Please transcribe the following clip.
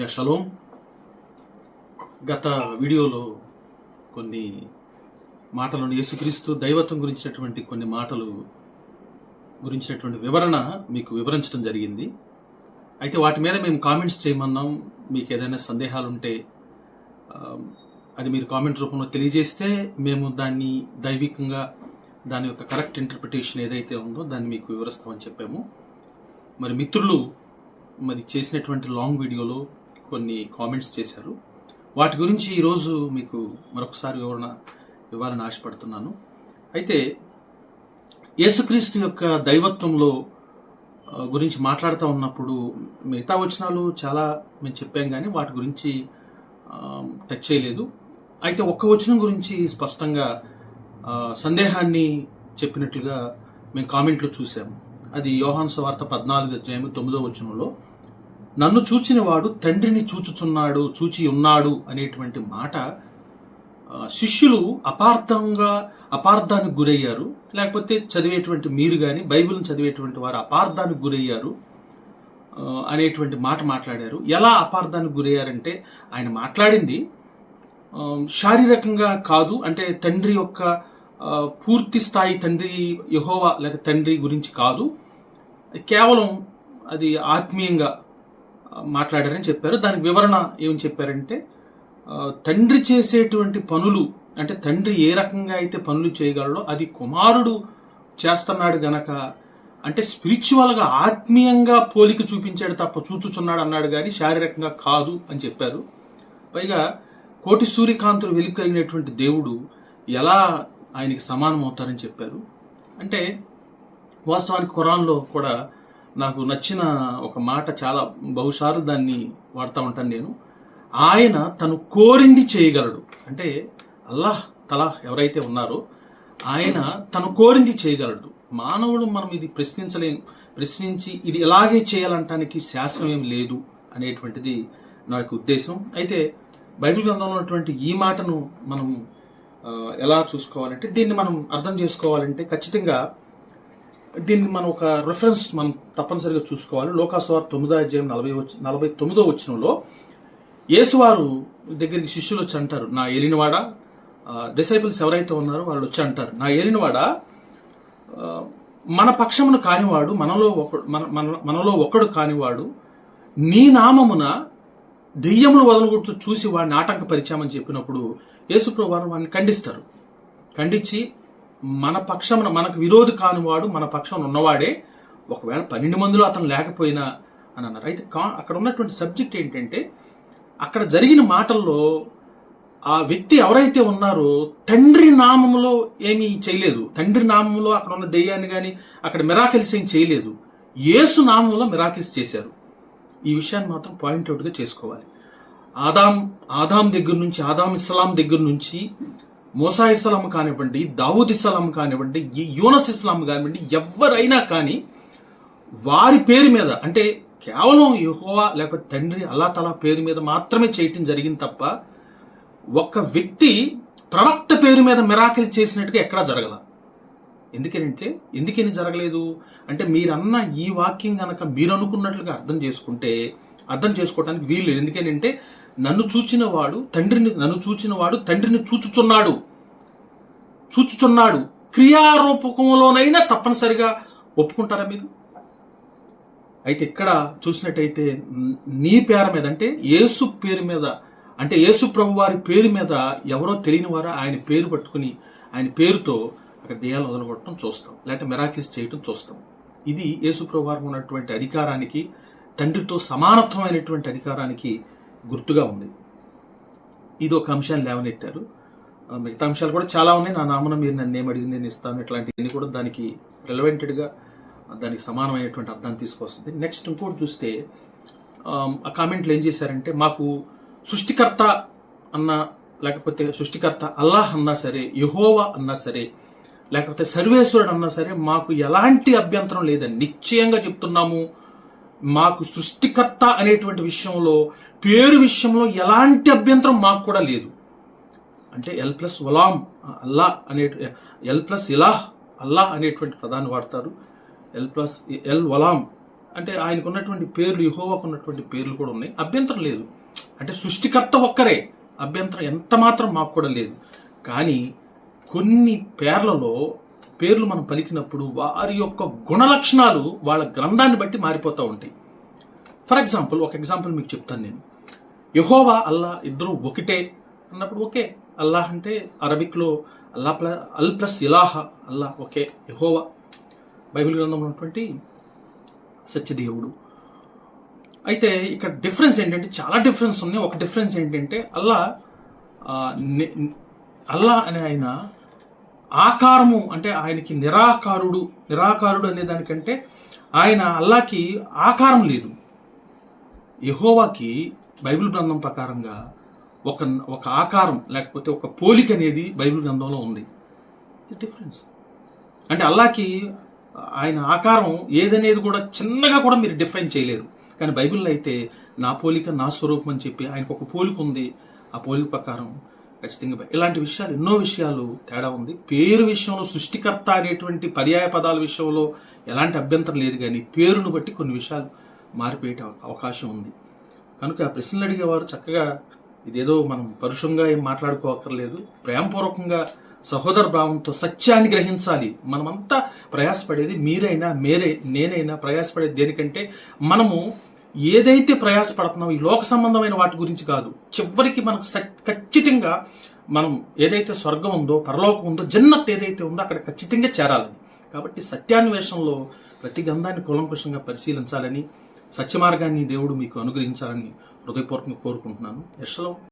Yeah shalom. గత వీడియోలో కొన్ని మాటలను యేసుక్రీస్తు దైవత్వం గురించినటువంటి కొన్ని మాటలు గురించినటువంటి వివరణ మీకు వివరించడం జరిగింది. అయితే వాటి మీద మేము కామెంట్స్ చేయమన్నాం. మీకు ఏదైనా సందేహాలు ఉంటే అది మీరు కామెంట్ రూపంలో తెలియజేస్తే మేము దాన్ని దైవికంగా దాని యొక్క కరెక్ట్ ఇంటర్ప్రిటేషన్ ఏదైతే ఉందో దాన్ని మీకు వివరిస్తామని చెప్పాము. మరి మిత్రులు మరి చేసినటువంటి లాంగ్ వీడియోలో కొన్ని కామెంట్స్ చేశారు. వాటి గురించి ఈరోజు మీకు మరొకసారి వివరణ ఇవ్వాలని ఆశపడుతున్నాను. అయితే యేసుక్రీస్తు యొక్క దైవత్వంలో గురించి మాట్లాడుతూ ఉన్నప్పుడు మిగతా వచనాలు చాలా మేము చెప్పాం కానీ వాటి గురించి టచ్ చేయలేదు. అయితే ఒక్క వచనం గురించి స్పష్టంగా సందేహాన్ని చెప్పినట్లుగా మేము కామెంట్లో చూసాము అది యోహాన్ వార్త పద్నాలుగు అధ్యాయం తొమ్మిదో వచనంలో నన్ను చూచినవాడు తండ్రిని చూచుచున్నాడు చూచి ఉన్నాడు అనేటువంటి మాట శిష్యులు అపార్థంగా అపార్థానికి గురయ్యారు. లేకపోతే చదివేటువంటి మీరు కానీ బైబిల్ని చదివేటువంటి వారు అపార్థానికి గురయ్యారు అనేటువంటి మాట మాట్లాడారు. ఎలా అపార్థానికి గురయ్యారంటే ఆయన మాట్లాడింది శారీరకంగా కాదు అంటే తండ్రి యొక్క పూర్తి స్థాయి తండ్రి యహోవా లేక తండ్రి గురించి కాదు. కేవలం అది ఆత్మీయంగా మాట్లాడారని చెప్పారు. దానికి వివరణ ఏమని చెప్పారంటే తండ్రి చేసేటువంటి పనులు అంటే తండ్రి ఏ రకంగా అయితే పనులు చేయగలడో అది కుమారుడు చేస్తున్నాడు గనక అంటే స్పిరిచువల్గా ఆత్మీయంగా పోలిక చూపించాడు తప్ప చూచుచున్నాడు అన్నాడు కానీ శారీరకంగా కాదు అని చెప్పారు. పైగా కోటి సూర్యకాంతులు వెలుగు కలిగినటువంటి దేవుడు ఎలా ఆయనకి సమానం అవుతారని చెప్పారు. అంటే వాస్తవానికి ఖురాన్లో కూడా నాకు నచ్చిన ఒక మాట చాలా బహుశాలు దాన్ని వాడుతూ ఉంటాను నేను. ఆయన తను కోరింది చేయగలడు. అంటే అల్లాహ్ తలా ఎవరైతే ఉన్నారో ఆయన తను కోరింది చేయగలడు. మానవుడు మనం ఇది ప్రశ్నించలేం ప్రశ్నించి ఇది ఇలాగే చేయాలంటానికి శాస్త్రం ఏం లేదు అనేటువంటిది నా యొక్క ఉద్దేశం. అయితే బైబిల్ గ్రంథంలో ఉన్నటువంటి ఈ మాటను మనం ఎలా చూసుకోవాలంటే దీన్ని మనం అర్థం చేసుకోవాలంటే ఖచ్చితంగా దీన్ని మనం ఒక రిఫరెన్స్ మనం తప్పనిసరిగా చూసుకోవాలి. లోకాసువార్ తొమ్మిదో అధ్యాయం నలభై వచ్చి నలభై తొమ్మిదో వచ్చినంలో యేసువారు దగ్గరికి శిష్యులు వచ్చి అంటారు నా ఏలినవాడ? డిసైపుల్స్ ఎవరైతే ఉన్నారో వాళ్ళు వచ్చి అంటారు నా ఏలినవాడ? మన పక్షమును కానివాడు మనలో ఒక మన మన- మనలో ఒకడు కానివాడు నీ నామమున దెయ్యములు వదలగొడుతూ చూసి వాడిని ఆటంకపరిచామని చెప్పినప్పుడు యేసుప్రభు వారు వాడిని ఖండిస్తారు. ఖండించి మన పక్షమున మనకు విరోధి కానివాడు మన పక్షంలో ఉన్నవాడే ఒకవేళ పన్నెండు మందిలో అతను లేకపోయినా అని అన్నారు. అయితే కా అక్కడ ఉన్నటువంటి సబ్జెక్ట్ ఏంటంటే అక్కడ జరిగిన మాటల్లో ఆ వ్యక్తి ఎవరైతే ఉన్నారో తండ్రి నామములో ఏమీ చేయలేదు. తండ్రి నామములో అక్కడ ఉన్న దెయ్యాన్ని కానీ అక్కడ మిరాకిల్స్ ఏం చేయలేదు. యేసు నామంలో మిరాకిల్స్ చేశారు. ఈ విషయాన్ని మాత్రం పాయింట్అవుట్గా చేసుకోవాలి. ఆదాం ఆదాం దగ్గర నుంచి ఆదాం ఇస్లాం దగ్గర నుంచి మోసా ఇస్లాం కానివ్వండి దావూద్ ఇస్లాం కానివ్వండి ఈ యూనస్ ఇస్లాం కానివ్వండి ఎవరైనా కానీ వారి పేరు మీద అంటే కేవలం యెహోవా లేకపోతే తండ్రి అల్లా తలా పేరు మీద మాత్రమే చేయటం జరిగింది తప్ప ఒక్క వ్యక్తి ప్రవక్త పేరు మీద మిరాకిల్ చేసినట్టుగా ఎక్కడా జరగల. ఎందుకనంటే ఎందుకని జరగలేదు? అంటే మీరన్న ఈ వాక్యం కనుక మీరు అనుకున్నట్లుగా అర్థం చేసుకుంటే అర్థం చేసుకోవడానికి వీలు లేదు. ఎందుకనంటే నన్ను చూచిన వాడు తండ్రిని నన్ను చూచిన వాడు తండ్రిని చూచుచున్నాడు. చూచుచున్నాడు. క్రియారూపకంలోనైనా తప్పనిసరిగా ఒప్పుకుంటారా మీరు? అయితే ఇక్కడ చూసినట్టయితే నీ పేరు మీద అంటే యేసు పేరు మీద అంటే యేసు ప్రభు వారి పేరు మీద ఎవరో తెలియని వారు ఆయన పేరు పట్టుకుని ఆయన పేరుతో అక్కడ దేయాలు వదలగొట్టడం చూస్తాం. లేకపోతే మెరాకిస్ చేయటం చూస్తాం. ఇది యేసు ప్రభు వారికి ఉన్నటువంటి అధికారానికి తండ్రితో సమానత్వమైనటువంటి అధికారానికి గుర్తుగా ఉంది. ఇది ఒక అంశాన్ని లేవనెత్తారు. మిగతా అంశాలు కూడా చాలా ఉన్నాయి. నా నామన మీరు నన్ను ఏం నేను ఇస్తాను ఇట్లాంటివన్నీ కూడా దానికి రిలవెంటెడ్గా దానికి సమానమైనటువంటి అర్థాన్ని తీసుకొస్తుంది. నెక్స్ట్ ఇంకోటి చూస్తే ఆ కామెంట్లు ఏం చేశారంటే మాకు సృష్టికర్త అన్న లేకపోతే సృష్టికర్త అల్లాహ్ అన్నా సరే యహోవా అన్నా సరే లేకపోతే సర్వేశ్వరుడు అన్నా సరే మాకు ఎలాంటి అభ్యంతరం లేదని నిశ్చయంగా చెప్తున్నాము. మాకు సృష్టికర్త అనేటువంటి విషయంలో పేరు విషయంలో ఎలాంటి అభ్యంతరం మాకు కూడా లేదు. అంటే ఎల్ ప్లస్ వలాం అల్లా అనే ఎల్ ప్లస్ ఇలాహ్ అల్లాహ్ అనేటువంటి పదాన్ని వాడతారు. ఎల్ ప్లస్ ఎల్ వలాం అంటే ఆయనకు ఉన్నటువంటి పేర్లు యహోవాకు ఉన్నటువంటి పేర్లు కూడా ఉన్నాయి. అభ్యంతరం లేదు. అంటే సృష్టికర్త ఒక్కరే అభ్యంతరం ఎంత మాత్రం మాకు కూడా లేదు. కానీ కొన్ని పేర్లలో పేర్లు మనం పలికినప్పుడు వారి యొక్క గుణ లక్షణాలు వాళ్ళ గ్రంథాన్ని బట్టి మారిపోతూ ఉంటాయి. ఫర్ ఎగ్జాంపుల్ ఒక ఎగ్జాంపుల్ మీకు చెప్తాను నేను. యహోవా అల్లా ఇద్దరు ఒకటే అన్నప్పుడు ఓకే. అల్లాహ్ అంటే అరబిక్లో అల్లా ప్లస్ అల్ ప్లస్ ఇలాహ అల్లా ఓకే. యహోవా. బైబిల్ గ్రంథంలో ఉన్నటువంటి సత్యదేవుడు. అయితే ఇక్కడ డిఫరెన్స్ ఏంటంటే చాలా డిఫరెన్స్ ఉన్నాయి. ఒక డిఫరెన్స్ ఏంటంటే అల్లా ని- అల్లా అనే ఆయన ఆకారము అంటే ఆయనకి నిరాకారుడు నిరాకారుడు అనే దానికంటే ఆయన అల్లాకి ఆకారం లేదు. యహోవాకి బైబిల్ గ్రంథం ప్రకారంగా ఒక ఒక ఆకారం లేకపోతే ఒక పోలిక అనేది బైబిల్ గ్రంథంలో ఉంది. డిఫరెన్స్ అంటే అల్లాకి ఆయన ఆకారం ఏదనేది కూడా చిన్నగా కూడా మీరు డిఫైన్ చేయలేరు. కానీ బైబిల్లో అయితే నా పోలిక నా స్వరూపం అని చెప్పి ఆయనకు ఒక పోలిక ఉంది. ఆ పోలిక ప్రకారం ఖచ్చితంగా ఇలాంటి విషయాలు ఎన్నో విషయాలు తేడా ఉంది. పేరు విషయంలో సృష్టికర్త అనేటువంటి పర్యాయ పదాల విషయంలో ఎలాంటి అభ్యంతరం లేదు కానీ పేరును బట్టి కొన్ని విషయాలు మారిపోయే అవకాశం ఉంది. కనుక ప్రశ్నలు అడిగేవారు చక్కగా ఇదేదో మనం పరుషంగా ఏం మాట్లాడుకోవక్కర్లేదు ప్రేమపూర్వకంగా సహోదర భావంతో సత్యాన్ని గ్రహించాలి. మనమంతా ప్రయాసపడేది మీరైనా మేరే నేనైనా ప్రయాసపడేది దేనికంటే మనము ఏదైతే ప్రయాసపడుతున్నామో ఈ లోక సంబంధమైన వాటి గురించి కాదు చివరికి మనకు ఖచ్చితంగా మనం ఏదైతే స్వర్గం ఉందో పరలోకం ఉందో జన్నత్ ఏదైతే ఉందో అక్కడ ఖచ్చితంగా చేరాలని. కాబట్టి సత్యాన్వేషణలో ప్రతి గంధాన్ని కులంకుషంగా పరిశీలించాలని సత్యమార్గాన్ని దేవుడు మీకు అనుగ్రహించాలని హృదయపూర్వకంగా కోరుకుంటున్నాను. యశలో